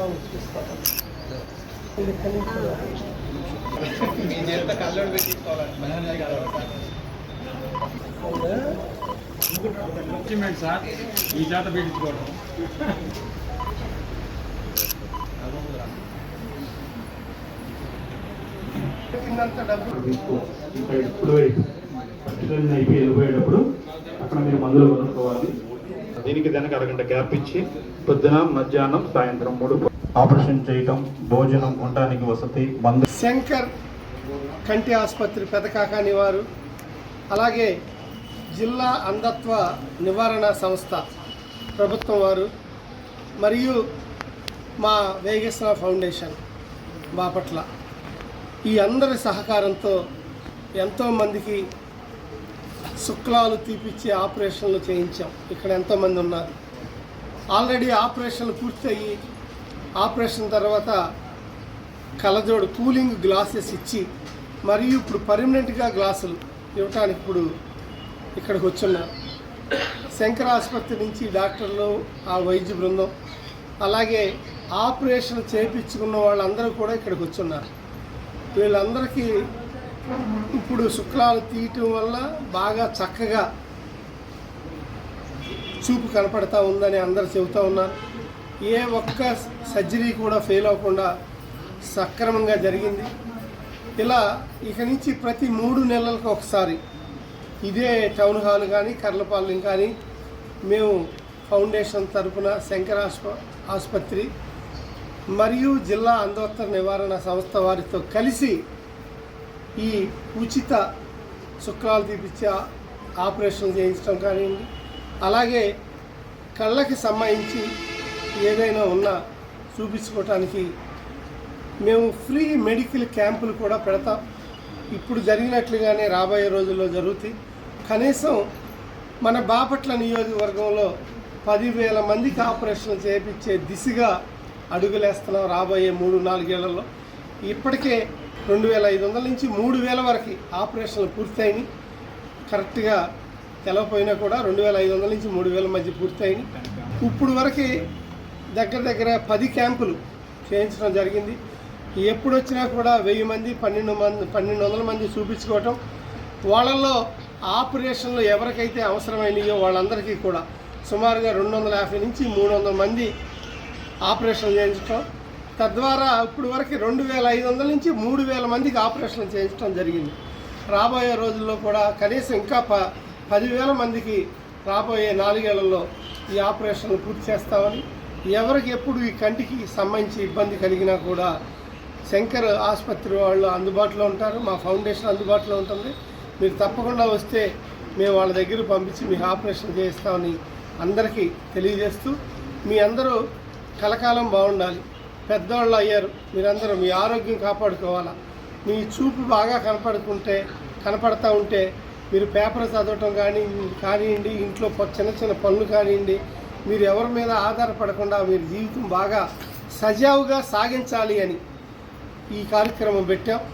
అలా సార్ ఈ జాత పీడించుకోవడం ఇక్కడ ఇప్పుడు పర్టికులర్ అయిపోయి వెళ్ళిపోయేటప్పుడు అక్కడ మీరు మందులు కొనుక్కోవాలి దీనికి దానికి అరగంట గ్యాప్ ఇచ్చి పొద్దున మధ్యాహ్నం సాయంత్రం మూడు ఆపరేషన్ చేయటం భోజనం ఉండటానికి వసతి మందు శంకర్ కంటి ఆసుపత్రి పెదకాకాని వారు అలాగే జిల్లా అంధత్వ నివారణ సంస్థ ప్రభుత్వం వారు మరియు మా వేగేశ్వర ఫౌండేషన్ బాపట్ల ఈ అందరి సహకారంతో ఎంతోమందికి శుక్లాలు తీపిచ్చే ఆపరేషన్లు చేయించాం. ఇక్కడ ఎంతోమంది ఉన్నారు. ఆల్రెడీ ఆపరేషన్లు పూర్తయ్యి ఆపరేషన్ తర్వాత కలజోడు కూలింగ్ గ్లాసెస్ ఇచ్చి మరియు ఇప్పుడు పర్మనెంట్గా గ్లాసులు ఇవ్వటానికి ఇప్పుడు ఇక్కడికి వచ్చున్నారు శంకర ఆసుపత్రి నుంచి డాక్టర్లు ఆ వైద్య బృందం అలాగే ఆపరేషన్ చేయించుకున్న వాళ్ళందరూ కూడా ఇక్కడికి వచ్చున్నారు. వీళ్ళందరికీ ఇప్పుడు శుక్లాలు తీయటం వల్ల బాగా చక్కగా చూపు కనపడతా ఉందని అందరు చెబుతూ ఉన్నారు. ఏ ఒక్క సర్జరీ కూడా ఫెయిల్ అవ్వకుండా సక్రమంగా జరిగింది. ఇలా ఇక నుంచి ప్రతి మూడు నెలలకు ఒకసారి ఇదే టౌన్ హాల్ కానీ కర్లపాలెం కానీ మేము ఫౌండేషన్ తరపున శంకర ఆస్ప ఆసుపత్రి మరియు జిల్లా అంధోత్తర నివారణ సంస్థ వారితో కలిసి ఈ ఉచిత శుక్రాలు తీపిచ్చే ఆపరేషన్ చేయించడం కానివ్వండి. అలాగే కళ్ళకి సంబంధించి ఏదైనా ఉన్నా చూపించుకోవటానికి మేము ఫ్రీ మెడికల్ క్యాంపులు కూడా పెడతాం. ఇప్పుడు జరిగినట్లుగానే రాబోయే రోజుల్లో జరుగుతాయి. కనీసం మన బాపట్ల నియోజకవర్గంలో పదివేల మందికి ఆపరేషన్ చేయించే దిశగా అడుగులేస్తున్నాం రాబోయే మూడు నాలుగేళ్ళలో. ఇప్పటికే రెండు వేల ఐదు వందల నుంచి మూడు వేల వరకు ఆపరేషన్లు పూర్తయినాయి. కరెక్ట్గా తెలవపోయినా కూడా రెండు వేల ఐదు వందల నుంచి మూడు వేల మధ్య పూర్తయినాయి. ఇప్పుడు వరకు దగ్గర దగ్గర పది క్యాంపులు చేయించడం జరిగింది. ఎప్పుడు వచ్చినా కూడా వెయ్యి మంది పన్నెండు మంది పన్నెండు వందల మంది చూపించుకోవటం వాళ్ళల్లో ఆపరేషన్లు ఎవరికైతే అవసరమైనయో వాళ్ళందరికీ కూడా సుమారుగా రెండు వందల యాభై నుంచి మూడు వందల మంది ఆపరేషన్ చేయించడం తద్వారా ఇప్పుడు వరకు రెండు వేల ఐదు వందల నుంచి మూడు వేల మందికి ఆపరేషన్ చేయించడం జరిగింది. రాబోయే రోజుల్లో కూడా కనీసం ఇంకా ప పదివేల మందికి రాబోయే నాలుగేళ్ళలో ఈ ఆపరేషన్లు పూర్తి చేస్తామని ఎవరికి ఎప్పుడు ఈ కంటికి సంబంధించి ఇబ్బంది కలిగినా కూడా శంకర్ ఆసుపత్రి వాళ్ళు అందుబాటులో ఉంటారు మా ఫౌండేషన్ అందుబాటులో ఉంటుంది. మీరు తప్పకుండా వస్తే మేము వాళ్ళ దగ్గర పంపించి మీకు ఆపరేషన్ చేస్తామని అందరికీ తెలియజేస్తూ మీ అందరూ కలకాలం బాగుండాలి. పెద్దవాళ్ళు అయ్యారు మీరందరూ మీ ఆరోగ్యం కాపాడుకోవాలా. మీ చూపు బాగా కనపడుకుంటే కనపడతా ఉంటే మీరు పేపర్ చదవటం కానీ కానివ్వండి ఇంట్లో చిన్న చిన్న పనులు కానివ్వండి మీరు ఎవరి మీద ఆధారపడకుండా మీరు జీవితం బాగా సజావుగా సాగించాలి అని ఈ కార్యక్రమం పెట్టాం.